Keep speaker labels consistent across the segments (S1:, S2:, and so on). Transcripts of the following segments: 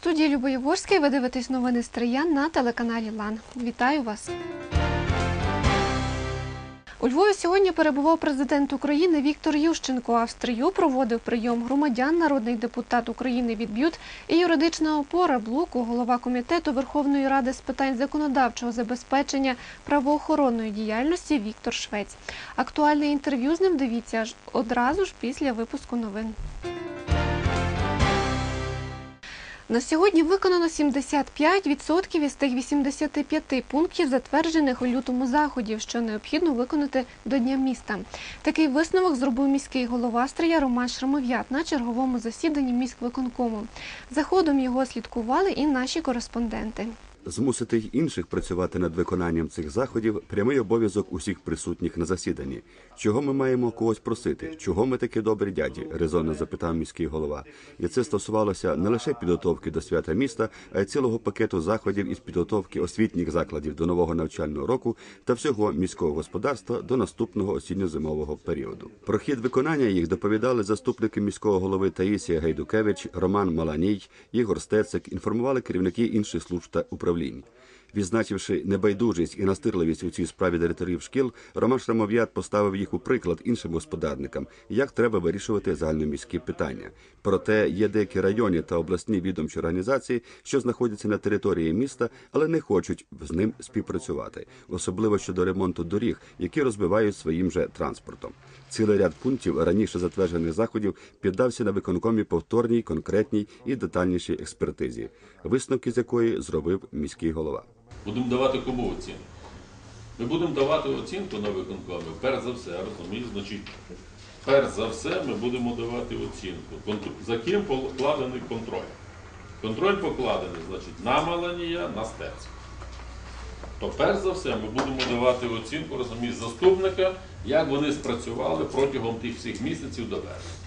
S1: студії Люба Яворська і ви дивитесь новини Стриян на телеканалі Лан. Вітаю вас. У Львові сьогодні перебував президент України Віктор Ющенко. А в Стрию проводив прийом громадян, народний депутат України від БЮТ і юридична опора блоку, голова комітету Верховної Ради з питань законодавчого забезпечення правоохоронної діяльності Віктор Швець. Актуальне інтерв'ю з ним дивіться одразу ж після випуску новин. На сьогодні виконано 75% із тих 85 пунктів, затверджених у лютому заходів, що необхідно виконати до Дня міста. Такий висновок зробив міський голова Стрия Роман Шрамов'ят на черговому засіданні міськвиконкому. За ходом його слідкували і наші кореспонденти.
S2: Змусити й інших працювати над виконанням цих заходів прямий обов'язок усіх присутніх на засіданні. Чого ми маємо когось просити? Чого ми такі добрі дяді? резонно запитав міський голова. І це стосувалося не лише підготовки до свята міста, а й цілого пакету заходів із підготовки освітніх закладів до нового навчального року та всього міського господарства до наступного осінньо-зимового періоду. Про хід виконання їх доповідали заступники міського голови Таїсія Гайдукевич, Роман Маланій, Ігор Стецик, інформували керівники інших служб та управлінь. Відзначивши небайдужість і настирливість у цій справі директорів шкіл, Роман Шрамов'ят поставив їх у приклад іншим господарникам, як треба вирішувати загальноміські питання. Проте є деякі районні та обласні відомчі організації, що знаходяться на території міста, але не хочуть з ним співпрацювати, особливо щодо ремонту доріг, які розбивають своїм же транспортом. Цілий ряд пунктів раніше затверджених заходів піддався на виконкомі повторній, конкретній і детальнішій експертизі, висновки з якої зробив міський голова.
S3: Будемо давати кому оцінку. Ми будемо давати оцінку на виконкомі, перш за все, розумієш, значить, перш за все ми будемо давати оцінку. За ким покладений контроль? Контроль покладений, значить, на Маланія, на Стецька. То перш за все ми будемо давати оцінку, розумієш, заступника, як вони спрацювали протягом тих всіх місяців до вересня.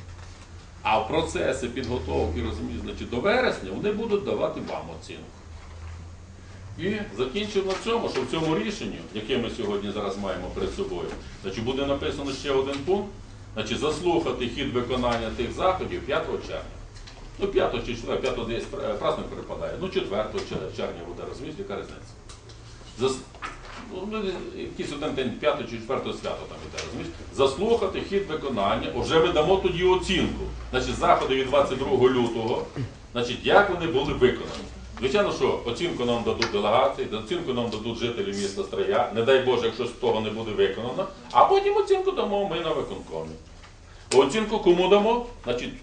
S3: А в процесі підготовки, розумієш, значить, до вересня вони будуть давати вам оцінку. І закінчив на цьому, що в цьому рішенні, яке ми сьогодні зараз маємо перед собою, значить, буде написано ще один пункт, значить, заслухати хід виконання тих заходів 5 червня. Ну, 5 чи 4, 5 десь е, праздник перепадає, ну 4 червня буде, розумієте, яка різниця. Зас... Ну, ну, якийсь один день 5 чи 4 свято там іде, розумієш? Заслухати хід виконання, вже ми дамо тоді оцінку. Значить, заходи від 22 лютого, значить, як вони були виконані. Звичайно, що оцінку нам дадуть делегації, оцінку нам дадуть жителі міста Стрия. Не дай Боже, якщо з того не буде виконано, а потім оцінку дамо ми на виконкомі. Оцінку кому дамо? Значить,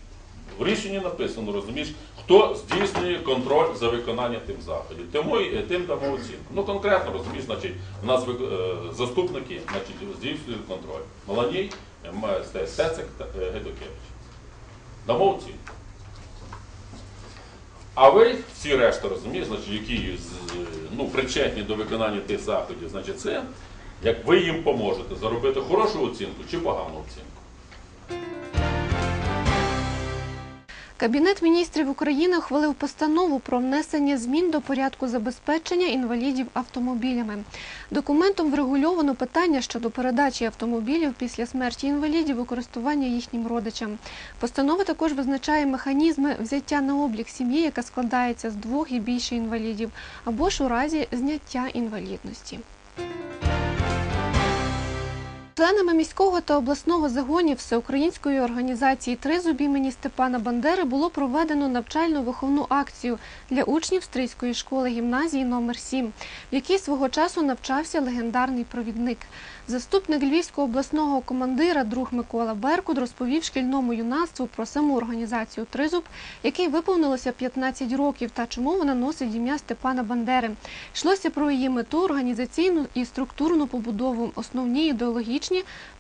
S3: в рішенні написано, розумієш, хто здійснює контроль за виконанням тим заходів. Тому і е, тим дамо оцінку. Ну конкретно розумієш, значить, у нас е, заступники значить, здійснюють контроль. Маланій, Стецик е, Гедокевич. Дамо оцінку. А ви всі решта розумієте, значить, які ну, причетні до виконання тих заходів, значить, це як ви їм поможете заробити хорошу оцінку чи погану оцінку.
S1: Кабінет міністрів України ухвалив постанову про внесення змін до порядку забезпечення інвалідів автомобілями. Документом врегульовано питання щодо передачі автомобілів після смерті інвалідів у користування їхнім родичам. Постанова також визначає механізми взяття на облік сім'ї, яка складається з двох і більше інвалідів, або ж у разі зняття інвалідності. Членами міського та обласного загонів всеукраїнської організації «Тризуб» імені Степана Бандери було проведено навчально-виховну акцію для учнів Стрийської школи гімназії номер 7 в якій свого часу навчався легендарний провідник. Заступник Львівського обласного командира друг Микола Беркут розповів шкільному юнацтву про саму організацію «Тризуб», який виповнилося 15 років та чому вона носить ім'я Степана Бандери. Йшлося про її мету, організаційну і структурну побудову, основні ідеологічні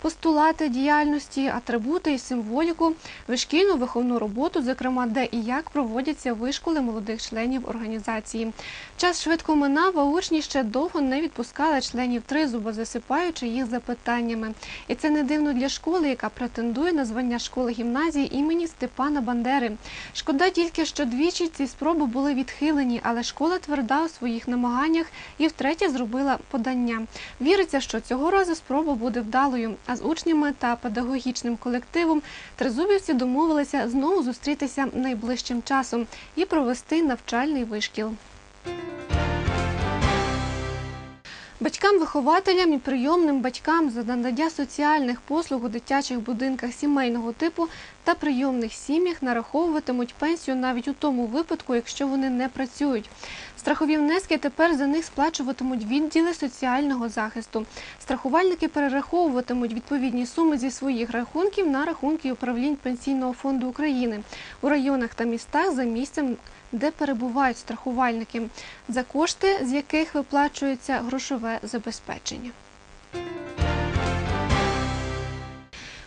S1: постулати діяльності, атрибути і символіку, вишкільну виховну роботу, зокрема, де і як проводяться вишколи молодих членів організації. Час швидко минав, а учні ще довго не відпускали членів тризуба, засипаючи їх запитаннями. І це не дивно для школи, яка претендує на звання школи гімназії імені Степана Бандери. Шкода тільки, що двічі ці спроби були відхилені, але школа тверда у своїх намаганнях і втретє зробила подання. Віриться, що цього разу спроба буде вдалою. Вдалою. А з учнями та педагогічним колективом тризубівці домовилися знову зустрітися найближчим часом і провести навчальний вишкіл. Батькам-вихователям і прийомним батькам за надання соціальних послуг у дитячих будинках сімейного типу та прийомних сім'ях нараховуватимуть пенсію навіть у тому випадку, якщо вони не працюють. Страхові внески тепер за них сплачуватимуть відділи соціального захисту. Страхувальники перераховуватимуть відповідні суми зі своїх рахунків на рахунки управлінь Пенсійного фонду України у районах та містах за місцем де перебувають страхувальники, за кошти з яких виплачується грошове забезпечення.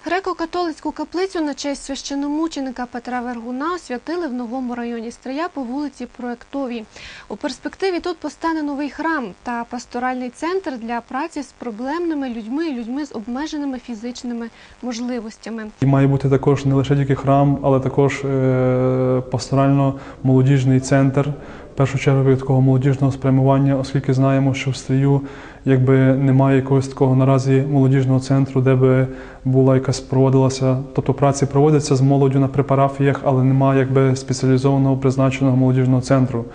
S1: Греко-католицьку каплицю на честь священомученика Петра Вергуна освятили в новому районі Стрия по вулиці Проектовій. У перспективі тут постане новий храм та пасторальний центр для праці з проблемними людьми, людьми з обмеженими фізичними можливостями.
S4: І має бути також не лише тільки храм, але також е, пасторально-молодіжний центр. В першу чергу від такого молодіжного спрямування, оскільки знаємо, що в Стрію якби немає якогось такого наразі молодіжного центру, де би була якась проводилася, тобто праці проводяться з молоддю на препарафіях, але немає якби спеціалізованого призначеного молодіжного центру.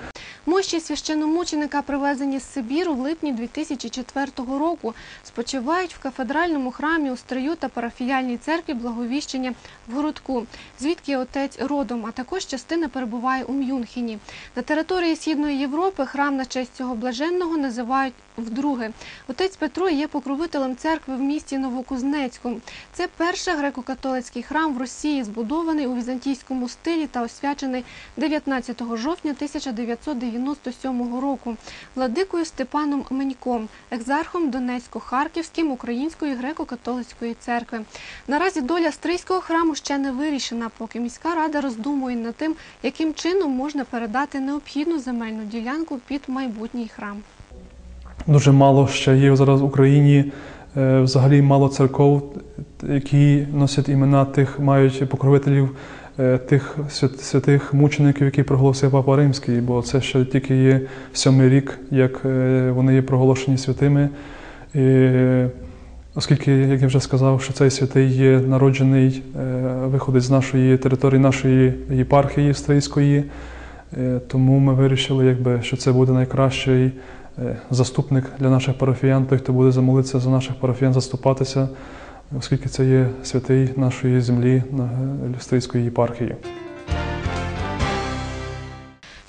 S1: Мощі священомученика, привезені з Сибіру в липні 2004 року, спочивають в кафедральному храмі у Стрию та парафіяльній церкві Благовіщення в Городку, звідки отець родом, а також частина перебуває у Мюнхені. На території Східної Європи храм на честь цього блаженного називають вдруге. Отець Петро є покровителем церкви в місті Новокузнецьку. Це перший греко-католицький храм в Росії, збудований у візантійському стилі та освячений 19 жовтня 1997 року владикою Степаном Меньком, екзархом Донецько-Харківським Української греко-католицької церкви. Наразі доля стрийського храму ще не вирішена, поки міська рада роздумує над тим, яким чином можна передати необхідну земельну ділянку під майбутній храм.
S4: Дуже мало ще є зараз в Україні. е, Взагалі мало церков, які носять імена тих, мають покровителів е, тих святих мучеників, які проголосив Папа Римський, бо це ще тільки є сьомий рік, як е, вони є проголошені святими. І, оскільки, як я вже сказав, що цей святий є народжений, виходить з нашої території, нашої єпархії Стрийської, е, тому ми вирішили, якби, що це буде найкращий заступник для наших парафіян, той, хто буде замолитися за наших парафіян, заступатися, оскільки це є святий нашої землі, на- Люстрийської єпархії.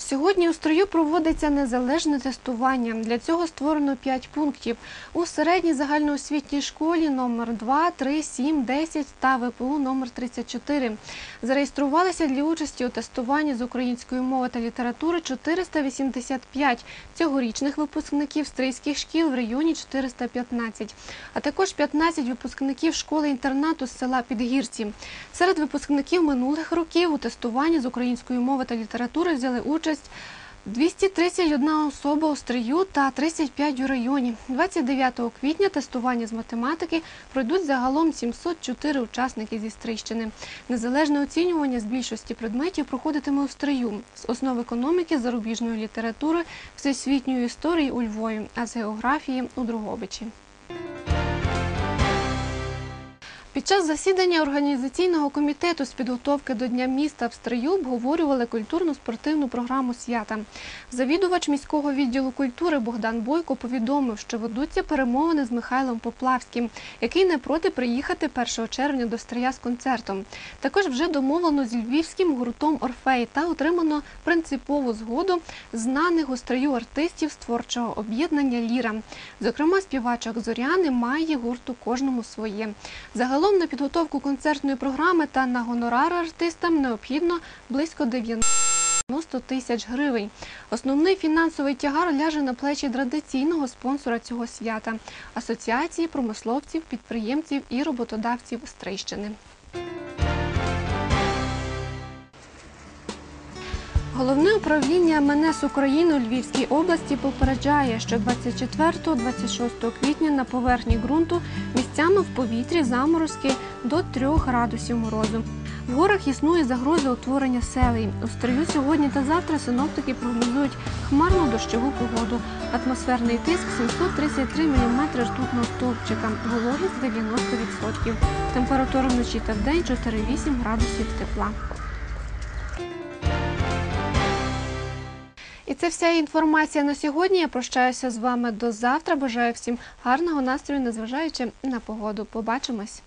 S1: Сьогодні у строю проводиться незалежне тестування. Для цього створено 5 пунктів. У середній загальноосвітній школі номер 2, 3, 7, 10 та ВПУ номер 34. Зареєструвалися для участі у тестуванні з української мови та літератури 485 цьогорічних випускників стрийських шкіл в районі 415, а також 15 випускників школи-інтернату з села Підгірці. Серед випускників минулих років у тестуванні з української мови та літератури взяли участь 231 особа у Стрию та 35 у районі. 29 квітня тестування з математики пройдуть загалом 704 учасники зі Стрийщини. Незалежне оцінювання з більшості предметів проходитиме у Стрию з основ економіки, зарубіжної літератури, всесвітньої історії у Львові, а з географії у Другобичі. Під час засідання організаційного комітету з підготовки до Дня міста в Стрию обговорювали культурну спортивну програму свята. Завідувач міського відділу культури Богдан Бойко повідомив, що ведуться перемовини з Михайлом Поплавським, який не проти приїхати 1 червня до Стрия з концертом. Також вже домовлено з львівським гуртом Орфей та отримано принципову згоду знаних у Стрию артистів з творчого об'єднання Ліра. Зокрема, співачок Зоряни має гурту кожному своє. Загалом на підготовку концертної програми та на гонорари артистам необхідно близько 90 тисяч гривень. Основний фінансовий тягар ляже на плечі традиційного спонсора цього свята асоціації промисловців, підприємців і роботодавців Стрийщини. Головне управління МНС України у Львівській області попереджає, що 24-26 квітня на поверхні ґрунту місцями в повітрі заморозки до 3 градусів морозу. В горах існує загроза утворення селей. У стрию сьогодні та завтра синоптики прогнозують хмарну дощову погоду. Атмосферний тиск 733 мм ртутного стовпчика, вологість 90%. Температура вночі та вдень 4-8 градусів тепла. Це вся інформація на сьогодні. Я прощаюся з вами до завтра. Бажаю всім гарного настрою, незважаючи на погоду. Побачимось.